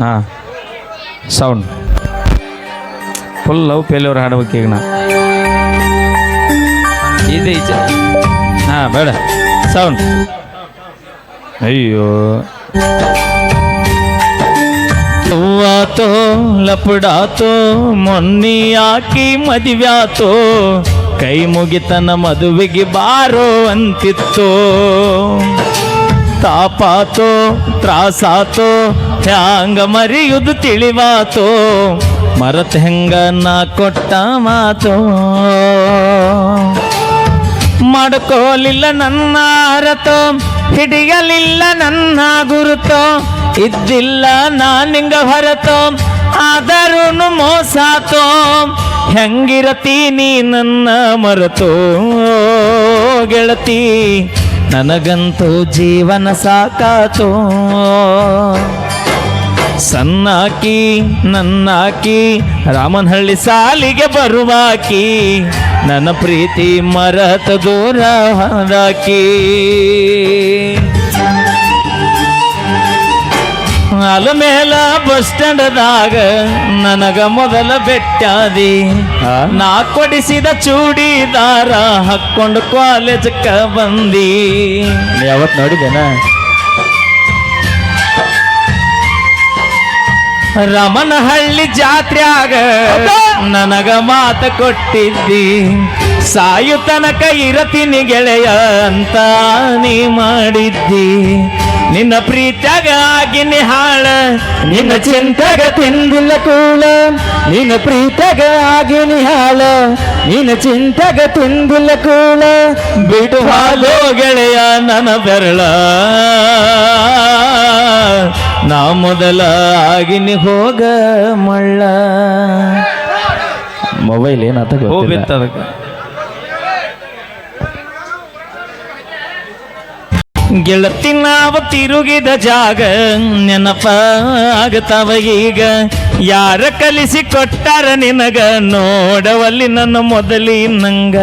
ಹಾಂ. Sound full love failure ಹಾಡ್ಬೇಕು ಈಗ ನಾ. ಇದೆ ಈಚೆ. ಹಾಂ, ಬೇಡ. ಸೌಂಡ್ ಅಯ್ಯೋ. ಹೂವಾತೋ, ಲಪಡಾತೋ, ಮೊನ್ನಿ ಹಾಕಿ ಮದುವ್ಯಾತೋ, ಕೈ ಮುಗಿತನ ಮದುವೆಗೆ ಬಾರೋ ಅಂತಿತ್ತು. ತಾಪಾತೋ, ತ್ರಾಸಾತೋ ಹ್ಯಾಂಗ ಮರಿಯುದು ತಿಳಿವಾತು, ಮರತ್ ಹೆಂಗ ನಾ ಕೊಟ್ಟ ಮಾತು. ಮಾಡ್ಕೋಲಿಲ್ಲ ನನ್ನ ಅರತು, ಹಿಡಿಯಲಿಲ್ಲ ನನ್ನ ಗುರುತು, ಇದ್ದಿಲ್ಲ ನಾನಿಂಗ ಹೊರತು ಆದರೂ ಮೋಸಾತೋ. ಹೆಂಗಿರತಿ ನೀ ನನ್ನ ಮರೆತೋ, ಗೆಳತಿ, ನನಗಂತೂ ಜೀವನ ಸಾಕಾತೋ. ಸಣ್ಣಾಕಿ ನನ್ನಾಕಿ ರಾಮನಹಳ್ಳಿ ಸಾಲಿಗೆ ಬರುವಾಕಿ ನನ್ನ ಪ್ರೀತಿ ಮರತ ದೂರ ಹಾಕಿ ಅಲಮೇಲ ಬಸ್ ಸ್ಟ್ಯಾಂಡದಾಗ ನನಗ ಮೊದಲ ಬೆಟ್ಟಾದಿ. ನಾ ಕೊಡಿಸಿದ ಚೂಡಿದಾರ ಹಾಕ್ಕೊಂಡು ಕಾಲೇಜಕ್ಕ ಬಂದಿ. ಯಾವತ್ತು ನೋಡಿದೇನಾ ರಮನಹಳ್ಳಿ ಜಾತ್ರ್ಯಾಗ ನನಗ ಮಾತ ಕೊಟ್ಟಿದ್ದಿ. ಸಾಯು ತನಕ ಇರತೀನಿ ಗೆಳೆಯ ಅಂತ ನೀ ಮಾಡಿದ್ದಿ. ನಿನ್ನ ಪ್ರೀತ್ಯಾಗ ಆಗಿನಿ ಹಾಳ ನಿನ್ನ ಚಿಂತೆಗ ತಿಂದಿಲ್ಲ ಕೂಳ. ನಿನ್ನ ಪ್ರೀತ್ಯಾಗ ಆಗಿನಿ ಹಾಳ ನಿನ್ನ ಚಿಂತೆಗ ತಿಂದಿಲ್ಲ ಕೂಳ. ಬಿಡು ಹಾಲು ಗೆಳೆಯ ನನ್ನ ಬೆರಳ. ನಾ ಮೊದಲ ಆಗಿನಿ ಹೋಗ ಮಳ್ಳ. ಮೊಬೈಲ್ ಏನಾತ ಹೋಗಿತ್ತ ಅದಕ್ಕೆ. ಗೆಳತಿ ನಾವು ತಿರುಗಿದ ಜಾಗ ನೆನಪ ಆಗತಾವ ಈಗ. ಯಾರ ಕಲಿಸಿ ಕೊಟ್ಟಾರ ನಿನಗ? ನೋಡವಲ್ಲಿ ನನ್ನ ಮೊದಲಿನಂಗ.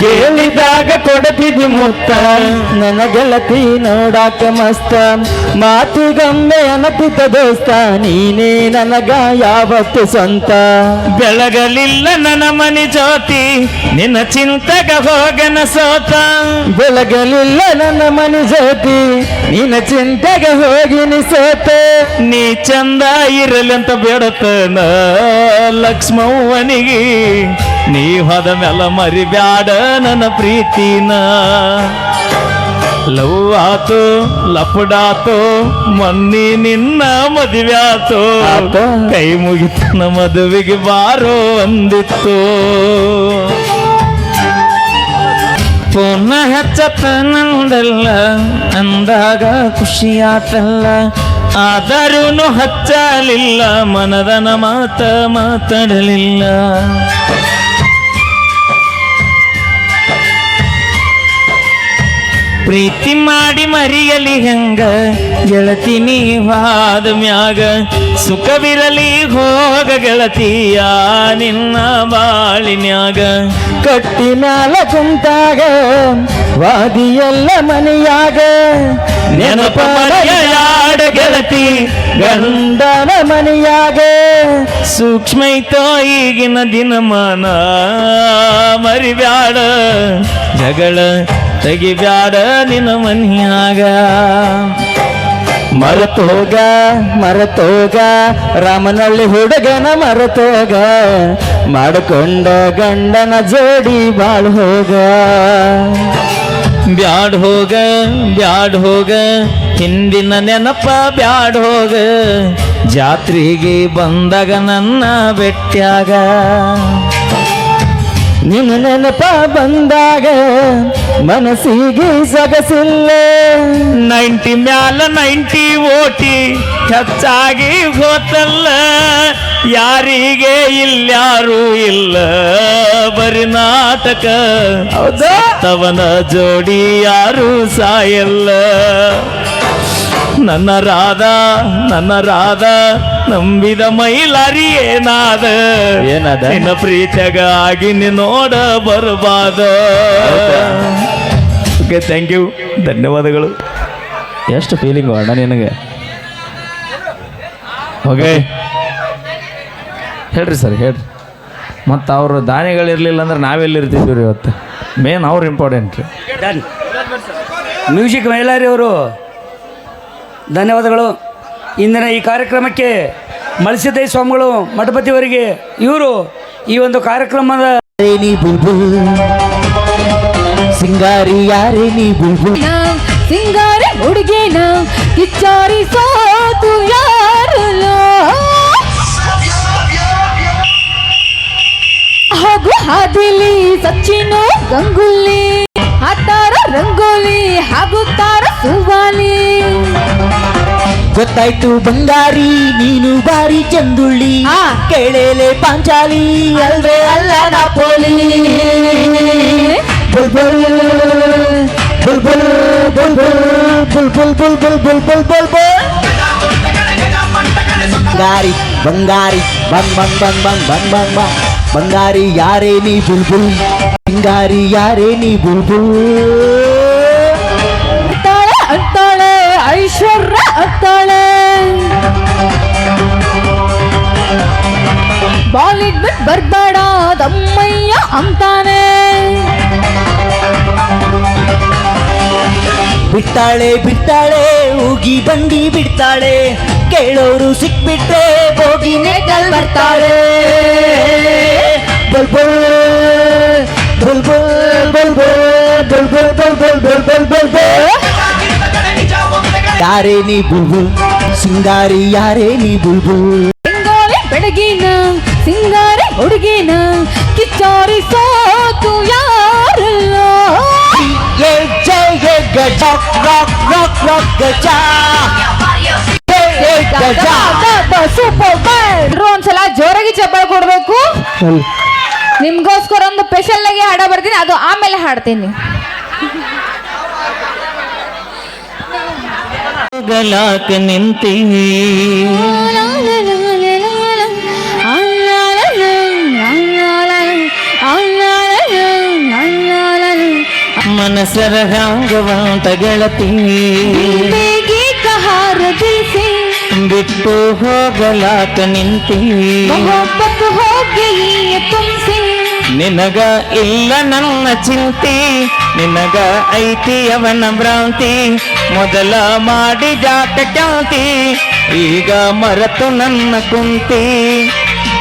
ಕೇಳಿದಾಗ ಕೊಡತಿದ್ದಿ ಮುತ್ತ. ನನ್ನ ಗೆಳತಿ ನೋಡಾಕ ಮಸ್ತ. ಮಾತಿಗೊಮ್ಮೆ ಅನಪಿತ ದೋಸ್ತ. ನೀನೇ ನನಗ ಯಾವತ್ತು ಸ್ವಂತ. ಬೆಳಗಲಿಲ್ಲ ನನ್ನ ಮನಿ ಜ್ಯೋತಿ. ನಿನ್ನ ಚಿಂತಗ ಹೋಗನ ಸೋತ. ಬೆಳಗಲಿಲ್ಲ ನನ್ನ ಮನಿ ಜ್ಯೋತಿ. ನಿನ್ನ ಚಿಂತೆಗೆ ಹೋಗಿನಿ ಸೋತ. ನೀ ಚಂದ ಇರಲಿ ಅಂತ ಬೇಡತನ ಲಕ್ಷ್ಮವ್ವನಿಗೆ. ನೀ ಹೋದ ಮ್ಯಾಲ ಮರಿಬ್ಯಾಡ ನನ್ನ ಪ್ರೀತಿನ. ಲವ್ ಆತು ಲಪಡಾತು ಮನ್ನಿ ನಿನ್ನ ಮದುವ್ಯಾತು? ಕೈ ಮುಗಿತನ ಮದುವೆಗೆ ಬಾರೋ ಅಂದಿತ್ತು. ಪುನಃ ಹಚ್ಚತನಂದಲ್ಲ ಅಂದಾಗ ಖುಷಿಯಾತಲ್ಲ. ಆದರೂ ಹಚ್ಚಲಿಲ್ಲ ಮನದನ ಮಾತ ಮಾತಾಡಲಿಲ್ಲ. ಪ್ರೀತಿ ಮಾಡಿ ಮರಿಯಲಿ ಹೆಂಗ? ಗೆಳತಿ ನೀವಾದ ಮ್ಯಾಗ. ಸುಖವಿರಲಿ ಹೋಗ ಗೆಳತಿಯ ನಿನ್ನ ಬಾಳಿನ್ಯಾಗ. ಕಟ್ಟಿ ಮ್ಯಾಲ ಕುಂತಾಗ, ವಾದಿಯಲ್ಲ ಮನೆಯಾಗ. ನೆನಪಾಡ ಗೆಳತಿ, ಗಂಡನ ಮನೆಯಾಗ. ಸೂಕ್ಷ್ಮ ಐತೋ ಈಗಿನ ದಿನಮಾನ ಮರಿಬ್ಯಾಡ. ಜಗಳ ತೆಗಿಬ್ಯಾಡ ನಿನ್ನ ಮನಿಯಾಗ. ಮರತೋಗ ಮರತೋಗ ರಾಮನಳ್ಳಿ ಹುಡುಗನ ಮರತೋಗ ಮಾಡಿಕೊಂಡ ಗಂಡನ ಜೋಡಿ ಬಾಳ್ ಹೋಗ. ಬ್ಯಾಡ್ ಹೋಗ ಬ್ಯಾಡ್ ಹೋಗ, ಹಿಂದಿನ ನೆನಪ ಬ್ಯಾಡ್ ಹೋಗ. ಜಾತ್ರೆಗೆ ಬಂದಾಗ ನನ್ನ ಬೆಟ್ಟ್ಯಾಗ ನಿನ್ನ ನೆನಪ ಬಂದಾಗ ಮನಸ್ಸಿಗೆ ಸಗಸಿಲ್ಲ. ನೈಂಟಿ ಮ್ಯಾಲ ನೈಂಟಿ ಓಟಿ ಹೆಚ್ಚಾಗಿ ಹೋತಲ್ಲ. ಯಾರಿಗೆ ಇಲ್ಯಾರು ಇಲ್ಲ ಬರಿ ನಾಟಕ. ತವನ ಜೋಡಿ ಯಾರು ಸಾಯಲ್ಲ. ನನ್ನ ರಾಧ ನನ್ನ ರಾಧ ನಂಬಿದ ಮೈಲಾರಿ ಏನಾದ? ಏನಾದ? ನಿನ್ನ ಪ್ರೀತಿಯಾಗ ಆಗಿ ನೀ ನೋಡ ಬರಬಾದ. ಓಕೆ ಥ್ಯಾಂಕ್ ಯು ಧನ್ಯವಾದಗಳು. ಎಷ್ಟು ಫೀಲಿಂಗ್ ಅಣ್ಣ ನಿನಗೆ? ಓಕೆ ಹೇಳ್ರಿ ಸರ್ ಹೇಳ್ರಿ. ಮತ್ತು ಅವರು ದಾನಿಗಳಿರಲಿಲ್ಲ ಅಂದ್ರೆ ನಾವೆಲ್ಲಿರ್ತಿದ್ವಿ ರೀ ಇವತ್ತು? ಮೇನ್ ಅವ್ರು ಇಂಪಾರ್ಟೆಂಟ್ ರೀ. ಡನ್ ಮ್ಯೂಸಿಕ್ ಮೈಲಾರಿ ಅವರು. ಧನ್ಯವಾದಗಳು. ಇಂದಿನ ಈ ಕಾರ್ಯಕ್ರಮಕ್ಕೆ ಮಳಸಿದ್ದೈ ಸ್ವಾಮಿಗಳು ಮಠಪತಿಯವರಿಗೆ ಇವರು ಈ ಒಂದು ಕಾರ್ಯಕ್ರಮದ ಸಿಂಗಾರಿ ಯಾರೇ ನೀ ಬುಲ್ಬುಲ್ ಸಿಂಗಾರಿ ಹುಡುಗೇನ ಕಿಚ್ಚಾರಿ ಸೋತು ಯಾರಲ್ಲೋ? ಹಾಗೂ ಹಾದಿಲಿ ಸಚ್ಚಿನು ಗಂಗುಲಿ ಹಾತಾರ ರಂಗೋಲಿ ಹಾಗೂ ತಾರ ಸುವಾಲಿ ಗೊತ್ತಾಯ್ತು ಬಂಗಾರಿ ನೀನು ಬಾರಿ ಚಂದುಳ್ಳಿ. ಕೇಳೇಲೆ ಪಾಂಚಾಲಿ ಅಲ್ವೇ ಅಲ್ಲ ನಾಪೋಲಿ. ಬುಲ್ಬುಲ್ ಬುಲ್ಬುಲ್ ಬುಲ್ಬುಲ್ ಬುಲ್ಬುಲ್ ಬುಲ್ಬುಲ್ ಬುಲ್ಬುಲ್ ಬುಲ್ಬುಲ್ ಬಂಗಾರಿ ಬಂಗಾರಿ ಬಂಗ್ ಬಂಗ್ ಬಂಗ್ ಬಂಗ್ ಬಂಗ್ ಬಂಗ್ ಬಂಗ್. ಬಂಗಾರಿ ಯಾರೇ ನೀ ಬುಲ್ಬುಲ್ ಬಂಗಾರಿ ಯಾರೇ ನೀ ಬುಲ್ಬುಲ್ ಅಂತಾಳೆ ಅಂತಾಳೆ ಐಶ್ವರ್ಯ. ಅಂತಾಳೆ ಬಾಲಿಡ್ ಬಿಟ್ ಬರ್ಬೇಡ ದಮ್ಮಯ್ಯ ಅಂತಾನೆ ಬಿಡ್ತಾಳೆ ಬಿಡ್ತಾಳೆ ಹೋಗಿ ಬಂಡಿ ಬಿಡ್ತಾಳೆ ಕೇಳೋರು ಸಿಕ್ಬಿಟ್ರೆ ಹೋಗಿ ನೇಟಲ್ ಬರ್ತಾಳೆ ಬಲ್ಬಲ್ ಬಲ್ಬಲ್ ಬಲ್ಬಲ್ ಬಲ್ಬಲ್ ಬಲ್ಬಲ್ ಬುಲ್ಬುಲ್ ಬುಲ್ಬುಲ್ ಯಾರೇ ನೀ ಬುಲ್ಬುಲ್ ಸಿಂಗಾರಿ ಯಾರೇ ನೀ ಬುಲ್ಬುಲ್. ಬೆಂಗಾಲಿ ಬೆಳಗಿನ ಸಿಂಗಾರಿ ಹುಡುಗಿನ ಕಿಚ್ಚಾರಿ ಸೋತು ಯಾರಲ್ಲೋ. ಏ ಜಯ ಗಜ ರಾಕ್ ರಾಕ್ ರಾಕ್ ಗಜ. ಏ, ಏ, ಗಜ. ಸೂಪರ್ ಒಂದ್ಸಲ ಜೋರಾಗಿ ಚಪ್ಪಾಳೆ ಕೊಡ್ಬೇಕು. ನಿಮ್ಗೋಸ್ಕರ ಒಂದು ಸ್ಪೆಷಲ್ ಆಗಿ ಹಾಡ ಬರ್ತೀನಿ. ಅದು ಆಮೇಲೆ ಹಾಡ್ತೀನಿ. ಗಲಾಕ ನಿಂತಿ ಮನಸರ ಹಂಗವಂತ ಗೆಳತಿ ಹಾರದಿಸಿ ಬಿಟ್ಟು ಹೋಗಲಾಕ ನಿಂತಿ ಮೊಹಬ್ಬತ್ ಹೋಗಿ ತುಂಬಿಸಿ ನಿನಗ ಇಲ್ಲ ನನ್ನ ಚಿಂತಿ ನಿನಗ ಐತಿ ಅವನ ಭ್ರಾಂತಿ ಮೊದಲ ಮಾಡಿ ಜಾಟ ಖ್ಯಾತಿ, ಈಗ ಮರೆತು ನನ್ನ ಕುಂತಿ.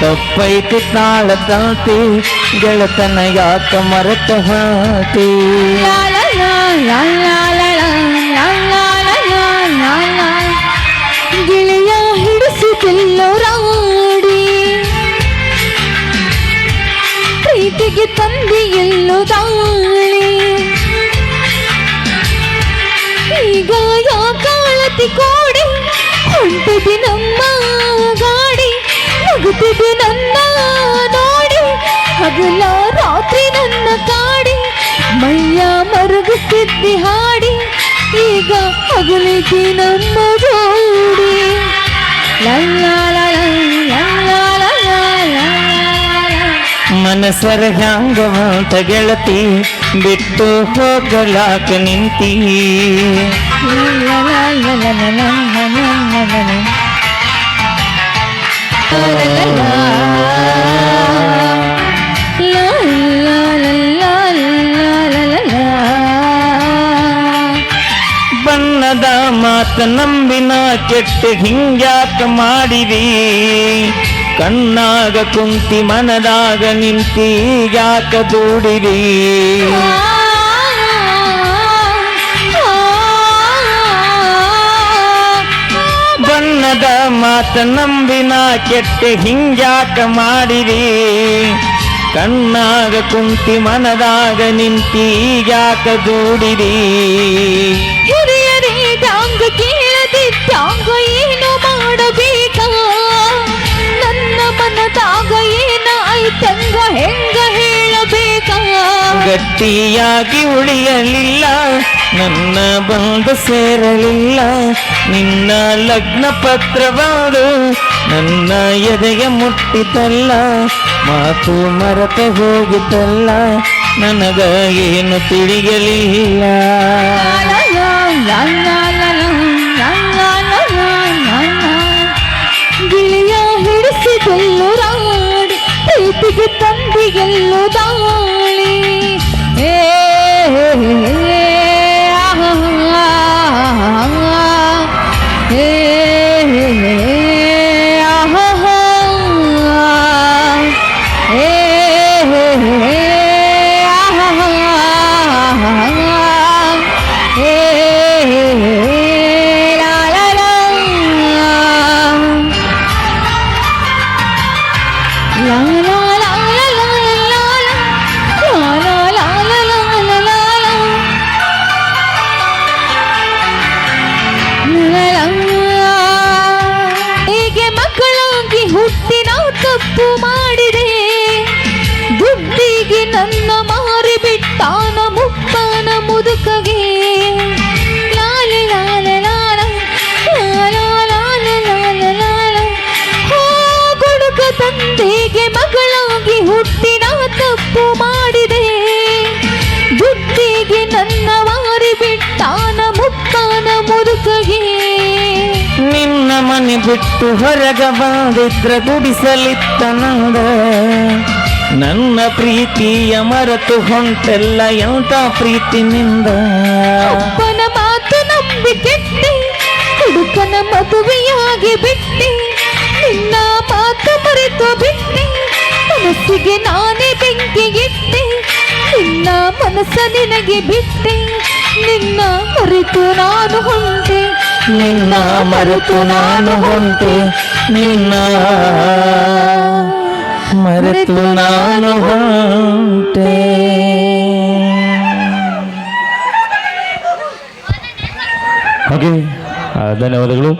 ತಪ್ಪೈತಿ ತಾಳ ತಾತಿ ಗೆಳತನ ಯಾಕ ಮರೆತು ಹಾತಿ ಗೆಳೆಯ ಹಿಡಿಸುತ್ತಿಲ್ಲೋರಾಡಿ ಪ್ರೀತಿಗೆ ತನ್ನ ಹೊಂಟಿದೆ ನಮ್ಮ ಗಾಡಿ ನಗುತ್ತಿದೆ ನನ್ನ ನೋಡಿ ಹಗಲ ರಾತ್ರಿ ನನ್ನ ಕಾಡಿ ಮೈಯ ಮರುಗುತ್ತಿದ್ದೆ ಹಾಡಿ ಈಗ ಹಗಲಿಗೆ ನಮ್ಮ ಜೋಡಿ. ಮನಸರ ಹ್ಯಾಂಗವಂತ ಗೆಳತಿ ಬಿಟ್ಟು ಹೋಗಲಾಕ ನಿಂತಿ ಬಣ್ಣದ ಮಾತ ನಂಬಿನ ಕೆಟ್ಟ ಹಿಂಗ್ಯಾಕ ಮಾಡಿರಿ ಕಣ್ಣಾಗ ಕುಂತಿ ಮನದಾಗ ನಿಂತಿ ಯಾಕ ದೂಡಿರಿ ಮಾತ ನಂಬಿನ ಕೆಟ್ಟ ಹಿಂಗ್ಯಾಕ ಮಾಡಿರಿ. ಕಣ್ಣಾಗ ಕುಂತಿ ಮನದಾಗ ನಿಂತಿ ಯಾಕ ದೂಡಿರಿ ಹಿರಿಯರೇ, ಟಾಂಗ ಕೇಳದಿದ್ದಾಗ ಏನು ಮಾಡಬೇಕ? ನನ್ನ ಮನದಾಗ ಏನಾಯ್ತಂಗ ಹೆಂಗ ಗಟ್ಟಿಯಾಗಿ ಉಳಿಯಲಿಲ್ಲ, ನನ್ನ ಬಂಧು ಸೇರಲಿಲ್ಲ. ನಿನ್ನ ಲಗ್ನ ಪತ್ರವಾದು ನನ್ನ ಎದೆಗೆ ಮುಟ್ಟಿತಲ್ಲ ಮಾತು ಮರತೆ ಹೋಗಿತಲ್ಲ ನನಗ ಏನು ತಿಳಿಯಲಿಲ್ಲ. ಗಿಳಿಯ ಹಿಡಿಸಿದೆಲ್ಲೂ ರಾಡಿ, ಪ್ರೀತಿಗೆ ತಂದಿಗೆಲ್ಲೂ ದಾಡಿ ಮನೆ ಬಿಟ್ಟು ಹೊರಗ ಬಂದಿದ್ರ ಗುಡಿಸಲಿತ್ತನಂದ. ನನ್ನ ಪ್ರೀತಿಯ ಮರೆತು ಹೊಂಟೆಲ್ಲ ಎಂತ ಪ್ರೀತಿ ನಿಂದ ಅಪ್ಪನ ಮಾತು ನಂಬಿ ಕೆಟ್ಟೆ ಹುಡುಕನ ಮದುವೆಯಾಗಿ ಬಿಟ್ಟಿ, ನಿನ್ನ ಮಾತು ಮರೆತು ಬಿಟ್ಟಿ, ಮನಸ್ಸಿಗೆ ನಾನೇ ಬೆಂಕಿ ಇಟ್ಟೆ, ನಿನ್ನ ಮನಸ್ಸ ನಿನಗೆ ಬಿಟ್ಟೆ, ನಿನ್ನ ಮರೆತು ನಾನು ಹೊಂಟೆ. ನಿನ್ನ ಮರೆತು ನಾನು ಹೊಂಟೆ ನಿನ್ನ ಮರೆತು ನಾನು ಹೊಂಟೆ ಹಾಗೆ ಧನ್ಯವಾದಗಳು